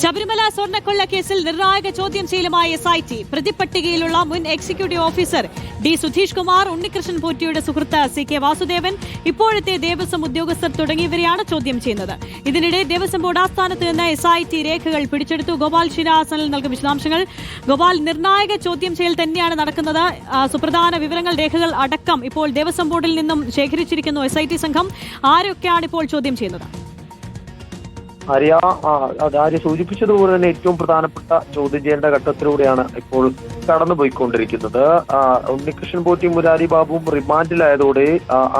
ശബരിമല സ്വർണക്കൊള്ള കേസിൽ നിർണായക ചോദ്യം ചെയ്യലുമായി എസ് ഐ ടി പ്രതിപട്ടികയിലുള്ള മുൻ executive officer D Sudheesh Kumar Unnikrishnan പോറ്റിയുടെ സുഹൃത്ത് സി കെ വാസുദേവൻ ഇപ്പോഴത്തെ ദേവസ്വം ഉദ്യോഗസ്ഥർ തുടങ്ങിയവരെയാണ് ചോദ്യം ചെയ്യുന്നത്. ഇതിനിടെ ദേവസ്വം ബോർഡ് ആസ്ഥാനത്ത് നിന്ന് എസ് ഐ ടി രേഖകൾ പിടിച്ചെടുത്തു. ഗോപാൽ ശിരാസനിൽ നൽകും വിശദാംശങ്ങൾ. ഗോപാൽ നിർണായക ചോദ്യം ചെയ്യൽ തന്നെയാണ് നടക്കുന്നത്. സുപ്രധാന വിവരങ്ങൾ രേഖകൾ അടക്കം ഇപ്പോൾ ദേവസ്വം ബോർഡിൽ നിന്നും ശേഖരിച്ചിരിക്കുന്നു എസ് സംഘം. ആരൊക്കെയാണ് ഇപ്പോൾ ചോദ്യം ചെയ്യുന്നത്? ആര്യ അത് ആര്യ സൂചിപ്പിച്ചതുപോലെ തന്നെ ഏറ്റവും പ്രധാനപ്പെട്ട ചോദ്യം ചെയ്യേണ്ട ഘട്ടത്തിലൂടെയാണ് ഇപ്പോൾ കടന്നുപോയിക്കൊണ്ടിരിക്കുന്നത്. ഉണ്ണികൃഷ്ണൻ പോറ്റി മുരാരി ബാബുവും റിമാൻഡിലായതോടെ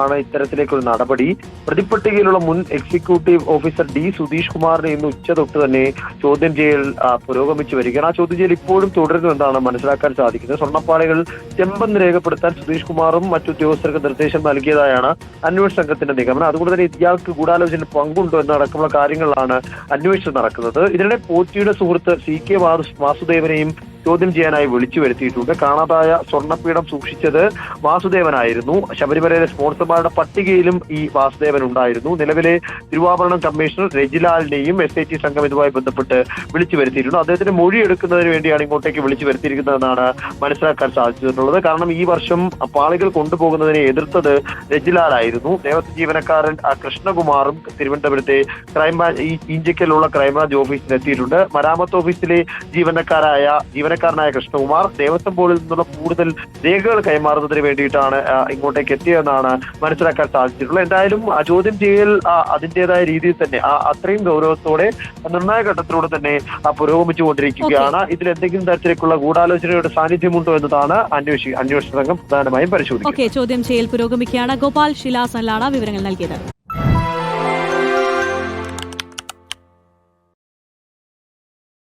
ആണ് ഇത്തരത്തിലേക്കൊരു നടപടി. പ്രതിപ്പട്ടികയിലുള്ള മുൻ എക്സിക്യൂട്ടീവ് ഓഫീസർ ഡി സുധീഷ് കുമാറിനെ ഇന്ന് ഉച്ച തൊട്ട് തന്നെ ചോദ്യം ചെയ്യൽ പുരോഗമിച്ചു വരികയാണ്. ആ ചോദ്യം ചെയ്യൽ ഇപ്പോഴും തുടരുന്നു എന്നാണ് മനസ്സിലാക്കാൻ സാധിക്കുന്നത്. സ്വർണപ്പാളികൾ ചെമ്പെന്ന് രേഖപ്പെടുത്താൻ സുധീഷ് കുമാറും മറ്റു ഉദ്യോഗസ്ഥർക്ക് നിർദ്ദേശം നൽകിയതായാണ് അന്വേഷണ സംഘത്തിന്റെ നിഗമനം. അതുകൊണ്ട് തന്നെ ഇയാൾക്ക് ഗൂഢാലോചന പങ്കുണ്ടോ എന്നടക്കമുള്ള കാര്യങ്ങളിലാണ് അന്വേഷണം നടക്കുന്നത്. ഇതിനിടെ പോറ്റിയുടെ സുഹൃത്ത് സി കെ വാസുദേവനെയും ചോദ്യം ചെയ്യാനായി വിളിച്ചു വരുത്തിയിട്ടുണ്ട്. കാണാതായ സ്വർണപീഠം സൂക്ഷിച്ചത് വാസുദേവനായിരുന്നു. ശബരിമലയിലെ സ്പോൺസർമാരുടെ പട്ടികയിലും ഈ വാസുദേവൻ ഉണ്ടായിരുന്നു. നിലവിലെ തിരുവാഭരണം കമ്മീഷണർ രജിലാലിനെയും എസ് ഐ ടി സംഘം ഇതുമായി ബന്ധപ്പെട്ട് വിളിച്ചു വരുത്തിയിട്ടുണ്ട്. അദ്ദേഹത്തിന്റെ മൊഴി എടുക്കുന്നതിന് വേണ്ടിയാണ് ഇങ്ങോട്ടേക്ക് വിളിച്ചു വരുത്തിയിരിക്കുന്നതെന്നാണ് മനസ്സിലാക്കാൻ സാധിച്ചിട്ടുള്ളത്. കാരണം ഈ വർഷം പാളികൾ കൊണ്ടുപോകുന്നതിനെ എതിർത്തത് രജിലാലായിരുന്നു. ദേവസ്വം ജീവനക്കാരൻ കൃഷ്ണകുമാറും തിരുവനന്തപുരത്തെ ക്രൈംബ്രാഞ്ച് ഈ ഇഞ്ചക്കലുള്ള ക്രൈംബ്രാഞ്ച് ഓഫീസിൽ എത്തിയിട്ടുണ്ട് മരാമത്ത് ഓഫീസിലെ ജീവനക്കാരായ ജീവനക്കാരനായ കൃഷ്ണകുമാർ ദേവസ്വം ബോർഡിൽ നിന്നുള്ള കൂടുതൽ രേഖകൾ കൈമാറുന്നതിന് വേണ്ടിയിട്ടാണ് ഇങ്ങോട്ടേക്ക് എത്തിയതെന്നാണ് മനസ്സിലാക്കാൻ സാധിച്ചിട്ടുള്ളത്. എന്തായാലും ആ ചോദ്യം ചെയ്യൽ അതിന്റെതായ അതിന്റേതായ രീതിയിൽ തന്നെ ആ അത്രയും ഗൗരവത്തോടെ നിർണായക ഘട്ടത്തിലൂടെ തന്നെ പുരോഗമിച്ചുകൊണ്ടിരിക്കുകയാണ്. ഇതിൽ എന്തെങ്കിലും തരത്തിലേക്കുള്ള ഗൂഢാലോചനയുടെ സാന്നിധ്യമുണ്ടോ എന്നതാണ് അന്വേഷി അന്വേഷണ സംഘം പ്രധാനമായും പരിശോധിക്കുന്നത്. ഓക്കെ ചോദ്യം ചെയ്യൽ പുരോഗമിക്കുകയാണ്. ഗോപാൽ ശിലാസനിലാണ് വിവരങ്ങൾ നൽകിയത്.